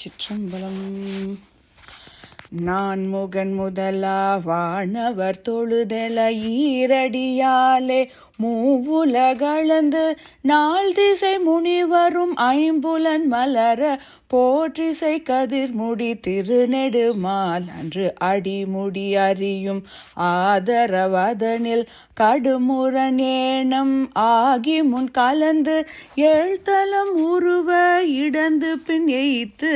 சிற்றம்பலம். நான் முகன் முதலா வானவர் தொழுதெல ஈரடியாலே மூவுலகளந்து நாள் திசை முனிவரும் ஐம்புலன் மலர போற்றிசை கதிர்முடி திருநெடுமால் அன்று அடிமுடி அறியும் ஆதரவதனில் கடுமுரணேனம் ஆகி முன் கலந்து ஏழ்தலம் உருவ இடந்து பின் எய்த்து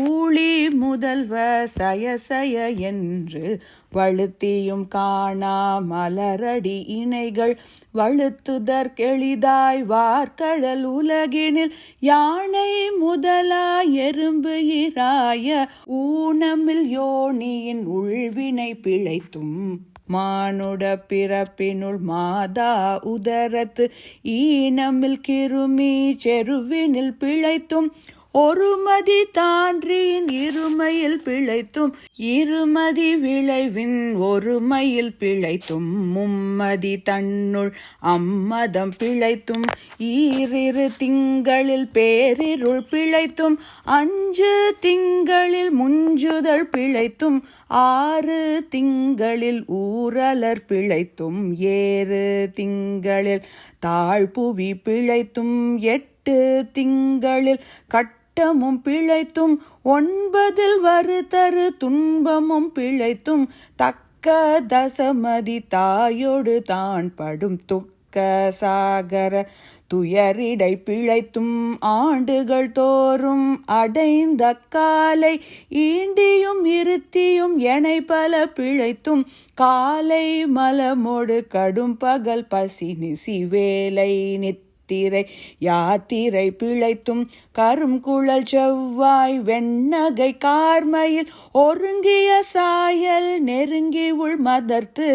ஊழி முதல்வ சய சய என்று வழுத்தியும் காணா மலரடி இணைகள். வழுத்துதற்கெளிதாய் வார்கழல் உலகினில் யானை முதலா எறும்பு இராய. ஊனமில் யோனியின் உள்வினை பிழைத்தும் மானுட பிறப்பினுள் மாதா உதரத்து. ஈனமில் கிருமி செருவினில் பிழைத்தும் ஒருமதி தான்றியின் இருமையில் பிழைத்தும் இருமதி விளைவின் ஒருமையில் பிழைத்தும் மும்மதி தன்னுள் அம்மதம் பிழைத்தும் ஈரிரு திங்களில் பேரிருள் பிழைத்தும் அஞ்சு திங்களில் முஞ்சுதல் பிழைத்தும் ஆறு திங்களில் ஊரலர் பிழைத்தும் ஏறு திங்களில் தாழ்புவி பிழைத்தும் எட்டு திங்களில் கட் கட்டமும் பிழைத்தும் ஒன்பதில் வருத்தரு துன்பமும் பிழைத்தும் தக்க தசமதி தாயோடு தான் படும் துக்க சாகர துயரிடை பிழைத்தும் ஆண்டுகள் தோறும் அடைந்த காலை ஈண்டியும் இருத்தியும் எனை பல பிழைத்தும் காலை மலமோடு கடும் பகல் பசி நிசி வேலை நித் யாத்திரை யாத்திரை பிழைத்தும் கரும் குழல் செவ்வாய் வெண்ணகை கார்மையில் ஒருங்கிய சாயல் நெருங்கி உள் மதர்த்து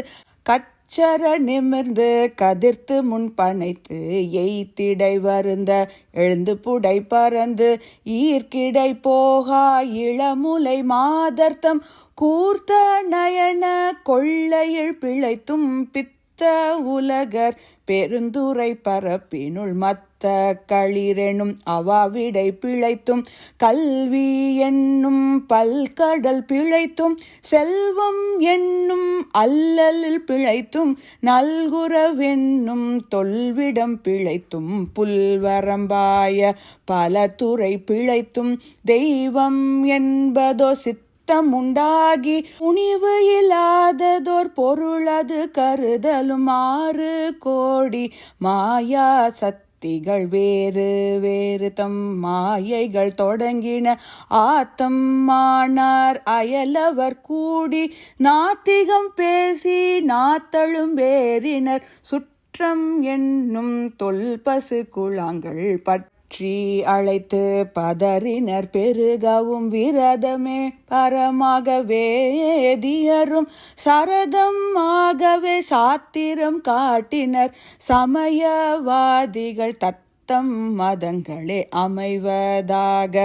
கச்சர நிமிர்ந்து கதிர்த்து முன் பனைத்து எய்த்திடை வருந்த எழுந்து புடை பறந்து ஈர்க்கிடை போகா இளமுலை மாதர்த்தம் கூர்த்த நயன கொள்ளையில் பிழைத்தும் பித் மத்த உலகர் பெருந்துரை பரப்பினுள் மத்த களிரெனும் அவாவிடை பிழைத்தும் கல்வி என்னும் பல்கடல் பிழைத்தும் செல்வம் என்னும் அல்லலில் பிழைத்தும் நல்குறவென்னும் தொல்விடம் பிழைத்தும் புல்வரம்பாய பல துறை பிழைத்தும் தெய்வம் என்பதோ சித்த சித்தம் உண்டாகி உணிவு இல்லாததோர் பொருளது கருதலும் ஆறு கோடி மாயா சக்திகள் வேறு வேறு தம் மாயைகள் தொடங்கின ஆத்தம் மானார் அயலவர் கூடி நாத்திகம் பேசி நாத்தழும் வேறினர் சுற்றம் என்னும் தொல்பசு குழாங்கள் பட் பற்றி அழைத்து பதறினர் பெருகவும் விரதமே. பரமாகவே வேதியரும் சரதம் ஆகவே சாத்திரம் காட்டினர். சமயவாதிகள் தத் தம் மதங்களே அமைவதாக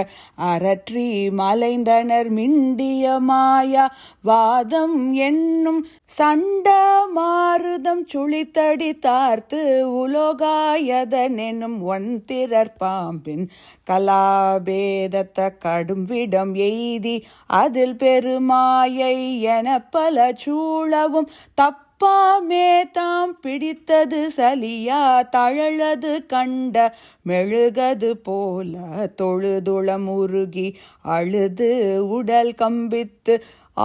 அரற்றி மலைந்தனர் மிண்டிய மாயா. வாதம் என்னும் சண்ட மாருதம் சுழித்தடி தார்த்து உலோகாயதனெனும் ஒன்திரர் பாம்பின் கலாபேதத்த கடும் விடம் எய்தி அதில் பெருமாயை என பல சூழவும் தப் அப்பாமே தாம் பிடித்தது சலியா தழலது கண்ட மெழுகது போல தொழுதுளம் உருகி அழுது உடல் கம்பித்து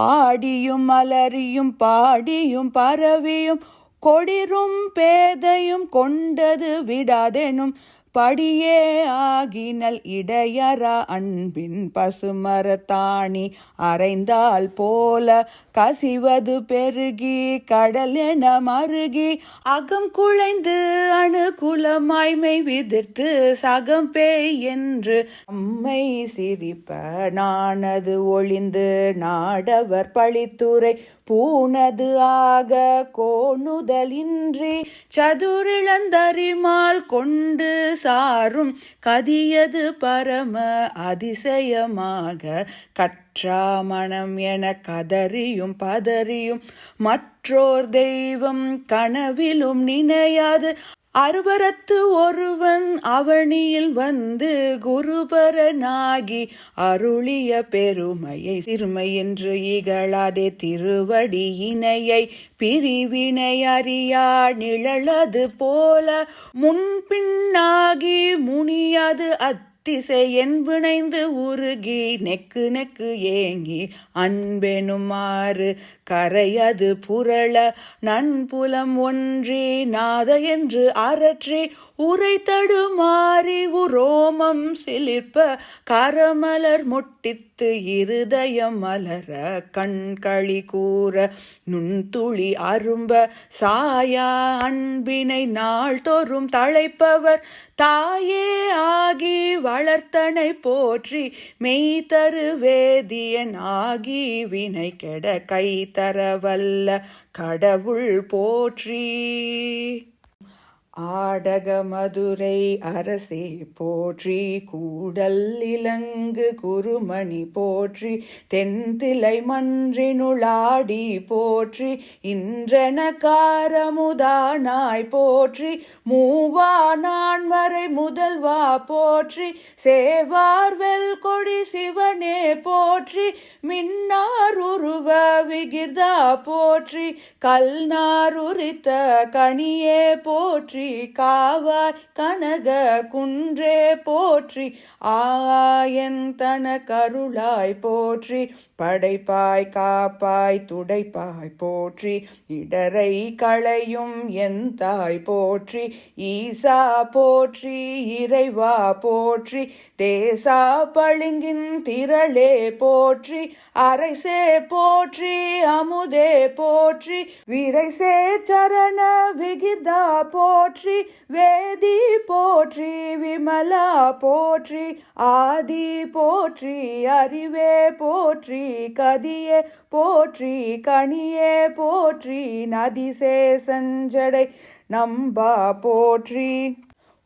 ஆடியும் அலறியும் பாடியும் பரவியும் கொடிரும் பேதையும் கொண்டது விடாதெனும் படியே ஆகினல் இடையரா அன்பின் பசுமரத்தாணி அரைந்தால் போல கசிவது பெருகி கடல் என மருகி அகம் குழைந்து அணுகுலமாய்மை விதிர்த்து சகம் பேய் என்று அம்மை சிரிப்ப நானது ஒளிந்து நாடவர் பழித்துறை பூனது ஆக கோணுதலின்றி சதுரிழந்தறிமால் கொண்டு சாரும் கதியது பரம அதிசயமாக கற்றாமணம் என கதறியும் பதறியும் மற்றோர் தெய்வம் கனவிலும் நினையாது. அறுபரத்து ஒருவன் அவனியில் வந்து குருபரனாகி அருளிய பெருமையை சிறுமை என்று இகழாதே திருவடி இணையை பிரிவினை அறியா நிழலது போல முன்பின்னாகி முனியாது அத் திசை என்பிணைந்து உருகி நெக்கு நெக்கு ஏங்கி அன்பெனுமாறு கரையது புரள நன்புலம் ஒன்றி நாத என்று அறற்றே. உரை தடுமாறி உரோமம் சிலிர்ப்ப கரமலர் முட்டித்து இருதயம் மலர கண்களி கூற நுண்துளி அரும்ப சாயா அன்பினை நாள் தோறும் தழைப்பவர் தாயே ஆகி வளர்த்தனை போற்றி மெய்தரு வேதியன் ஆகி வினை கெட கை தரவல்ல கடவுள் போற்றி. ஆடக மதுரை அரசே போற்றி கூடல் இலங்கு குருமணி போற்றி தென்திலை மன்றினுளாடி போற்றி இன்றன காரமுதானாய் போற்றி மூவா நான்மறை முதல்வா போற்றி சேவார் வெல் கொடி சிவனே போற்றி மின்னார் உருவ விகிர்தா போற்றி கல்நார் உரித்த கனியே போற்றி காவாய் கனக குன்றே போற்றி ஆயன் தன கருளாய் போற்றி படைப்பாய் காப்பாய் துடைப்பாய் போற்றி இடரை களையும் என் தாய் போற்றி ஈசா போற்றி இறைவா போற்றி தேசா பளிங்கின் திரளே போற்றி அரைசே போற்றி அமுதே போற்றி விரைசே சரண விகிதா போற்றி போற்றி வேதி போற்றி விமலா போற்றி ஆதி போற்றி அறிவே போற்றி கதியே போற்றி கனியே போற்றி நதிசே சஞ்சடை நம்பா போற்றி.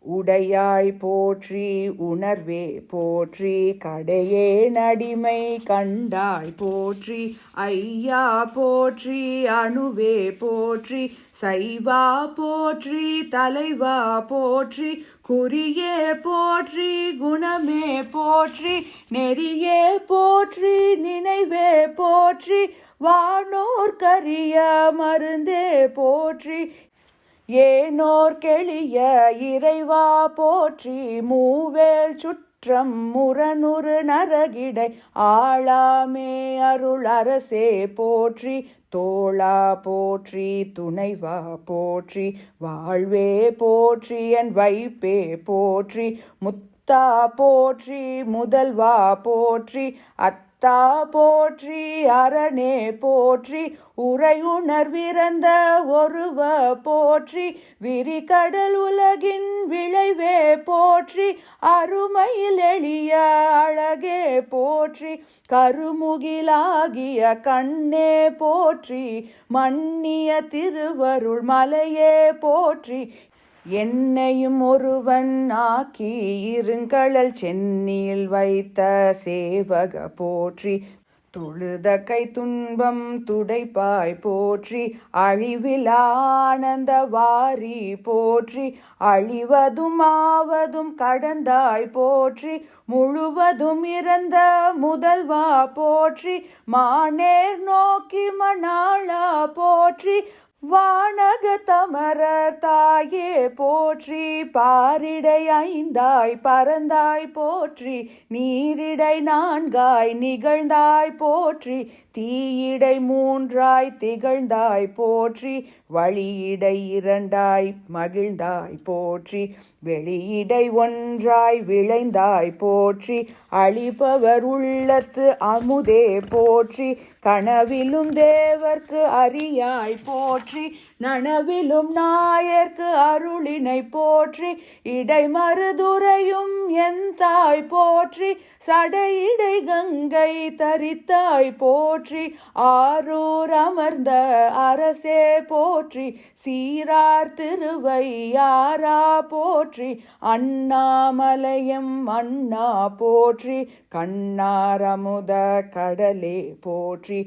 உடையாய் போற்றி உணர்வே போற்றி கடையே நடிமை கண்டாய் போற்றி ஐயா போற்றி அணுவே போற்றி சைவா போற்றி தலைவா போற்றி குறியே போற்றி குணமே போற்றி நெறியே போற்றி நினைவே போற்றி வானோர் கரிய மருந்தே போற்றி ஏனோர் கெளிய இறைவா போற்றி மூவேல் சுற்றம் முரணுறு நரகிடை ஆளாமே அருள் அரசே போற்றி தோளா போற்றி துணைவா போற்றி வாழ்வே போற்றி என் வைப்பே போற்றி முத்தா போற்றி முதல்வா போற்றி அத் தா போற்றி அரணே போற்றி உரையுணர்விறந்த ஒருவ போற்றி விரிகடல் உலகின் விளைவே போற்றி அருமையில் எளிய அழகே போற்றி கருமுகிலாகிய கண்ணே போற்றி மன்னிய திருவருள் மலையே போற்றி என்னையும் ஒருவன் ஆக்கி இருங்கழல் சென்னியில் வைத்த சேவக போற்றி துழுத கை துன்பம் துடைப்பாய் போற்றி அழிவில் ஆனந்த வாரி போற்றி அழிவதும் ஆவதும் கடந்தாய் போற்றி முழுவதும் இறந்த முதல்வா போற்றி மானேர் நோக்கி மணாளா போற்றி வானக தமரர் தாயே போற்றி பாரிடை ஐந்தாய் பறந்தாய் போற்றி நீரிடை நான்காய் நிகழ்ந்தாய் போற்றி தீயிடை மூன்றாய் திகழ்ந்தாய் போற்றி வழியிடை இரண்டாய் மகிழ்ந்தாய் போற்றி வெளியிடை ஒன்றாய் விளைந்தாய் போற்றி அழிபவர் உள்ளத்து அமுதே போற்றி கனவிலும் தேவர்க்கு அறியாய் போற்றி நனவிலும் நாயர்க்கு அருளினை போற்றி இடை மறுதுரையும் என் தாய் போற்றி சடையிடை கங்கை தரித்தாய் போற்றி ஆரூர் அமர்ந்த அரசே போற்றி சீரார் திருவையாரா போற்றி அண்ணாமலையம் அண்ணா போற்றி கண்ணாரமுத கடலே போற்றி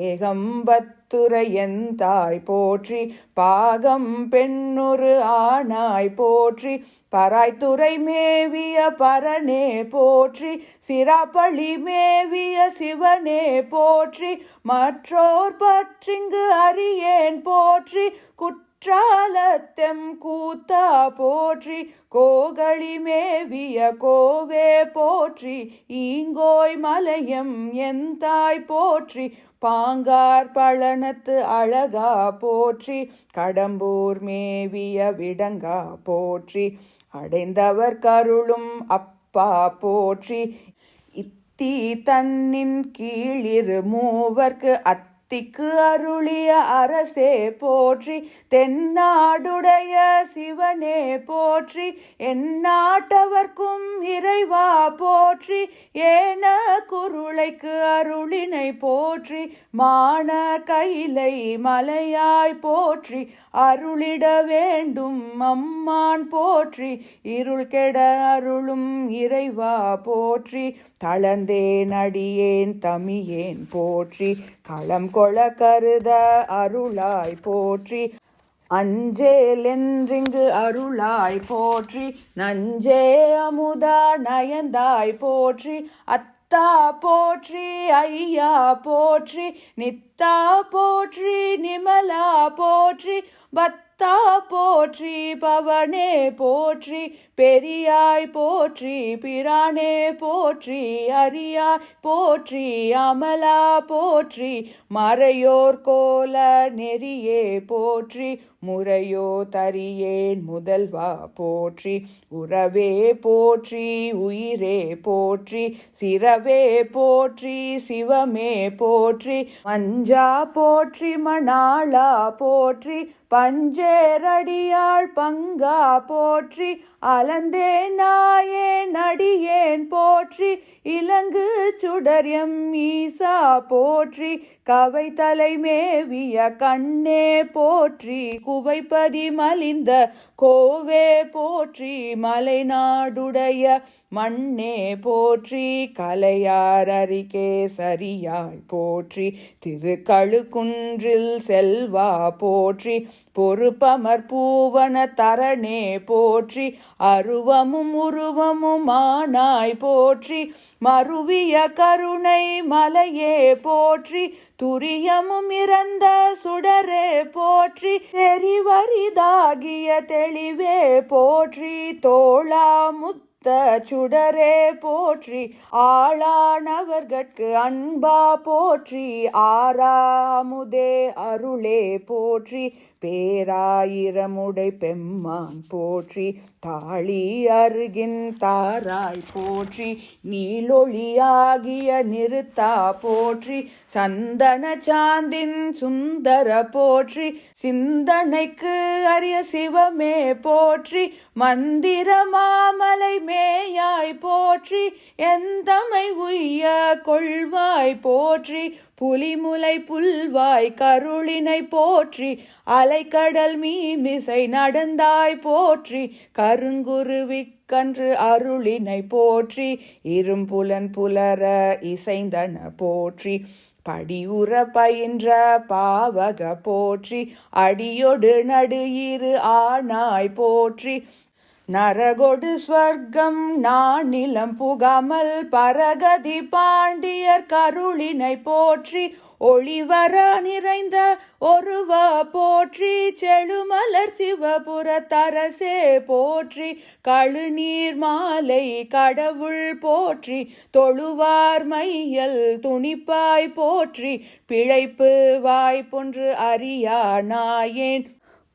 ஏகம்பத் பராய்த்துறை எந்தாய் போற்றி பாகம் பெண்ணொரு ஆனாய் போற்றி பராய்த்துறை மேவிய பரனே போற்றி சிராப்பள்ளி மேவிய சிவனே போற்றி மற்றோர் பற்றிங்கு அறியேன் போற்றி குற்றாலத்தெம் கூத்தா போற்றி கோகளி மேவிய கோவே போற்றி ஈங்கோய் மலையம் எந்தாய் போற்றி பாங்கார் பழனத்து அழகா போற்றி கடம்பூர் மேவிய விடங்கா போற்றி அடைந்தவர் கருளும் அப்பா போற்றி இத்தி தன்னின் கீழிரு மூவர்க்கு அத் திக்கு அருளிய அரசே போற்றி தென்னாடுடைய சிவனே போற்றி எந்நாட்டவர்க்கும் இறைவா போற்றி ஏன குருளைக்கு அருளினை போற்றி மான கையிலை மலையாய் போற்றி அருளிட வேண்டும் அம்மான் போற்றி இருள் கெட அருளும் இறைவா போற்றி தளர்ந்தேன் அடியேன் தமியேன் போற்றி களம் கொள கருத அருளாய் போற்றி. அஞ்சேல் என்றிங்கு அருளாய் போற்றி. நஞ்சே அமுதா நயந்தாய் போற்றி. அத்தா போற்றி ஐயா போற்றி. நித்தா போற்றி நிமலா போற்றி. பத் பத்தா போற்றி பவனே போற்றி பெரியாய் போற்றி பிரானே போற்றி அரியாய் போற்றி அமலா போற்றி மறையோர் கோல நெறியே போற்றி முறையோ தரியேன் முதல்வா போற்றி உறவே போற்றி உயிரே போற்றி சிறவே போற்றி சிவமே போற்றி மஞ்சா போற்றி மணாளா போற்றி பஞ்சேரடியாள் பங்கா போற்றி அலந்தே நாயே நடியேன் போற்றி இலங்கு சுடரியம் ஈசா போற்றி கவை தலைமேவிய கண்ணே போற்றி குவைப்பதி மலிந்த கோவே போற்றி மலைநாடுடைய மண்ணே போற்றி கலையார் அறிக்கே சரியாய் போற்றி திருக்கழுக்குன்றில் செல்வா போற்றி பொறுப்பமர் பூவன தரணே போற்றி அருவமும் உருவமுமானாய் போற்றி மருவிய கருணை மலையே போற்றி துரியமும் இறந்த சுடரே போற்றி தெரிவரிதாகிய தெளிவே போற்றி தோளா சுத்த சுடரே போற்றி ஆளானவர்கட்கு அன்பா போற்றி ஆறாமுதே அருளே போற்றி பேராயிரமுடை பெம்மான் போற்றி தாளி அருகின் தாராய் போற்றி நீலொளியாகிய நிறுத்தா போற்றி சந்தன சாந்தின் சுந்தர போற்றி சிந்தனைக்கு அரிய சிவமே போற்றி மந்திர மாமலை மேயாய் போற்றி எந்தமை உய்ய கொள்வாய் போற்றி புலிமுலை புல்வாய் கருளினை போற்றி அலைக்கடல் மீமிசை நடந்தாய் போற்றி கருங்குருவி கன்று அருளினை போற்றி இரும்புலன் புலர இசைந்தன போற்றி படியுற பயின்ற பாவக போற்றி அடியொடு நடு இரு ஆனாய் போற்றி நரகொடு ஸ்வர்க்கம் நான் நிலம் புகாமல் பரகதி பாண்டியர் கருளினை போற்றி ஒளிவர நிறைந்த ஒருவ போற்றி செழுமலர் சிவபுர தரசே போற்றி கழுநீர் மாலை கடவுள் போற்றி தொழுவார் மையல் துணிப்பாய் போற்றி பிழைப்பு வாய்ப்பொன்று அறியா நாயேன்.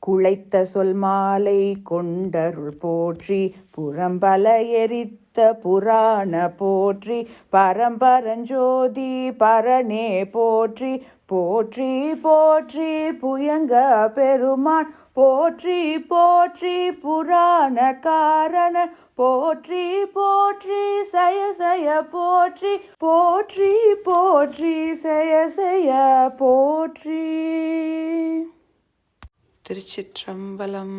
குளைத்த சொல் மாலை கொண்டருள் போற்றி புறம்பல எரித்த புராண போற்றி பரம்பரஞ்சோதி பரனே போற்றி போற்றி போற்றி புயங்க பெருமான் போற்றி போற்றி புராண காரண போற்றி போற்றி சய சய போற்றி போற்றி போற்றி சய சய போற்றி. திருச்சிற்றம்பலம்.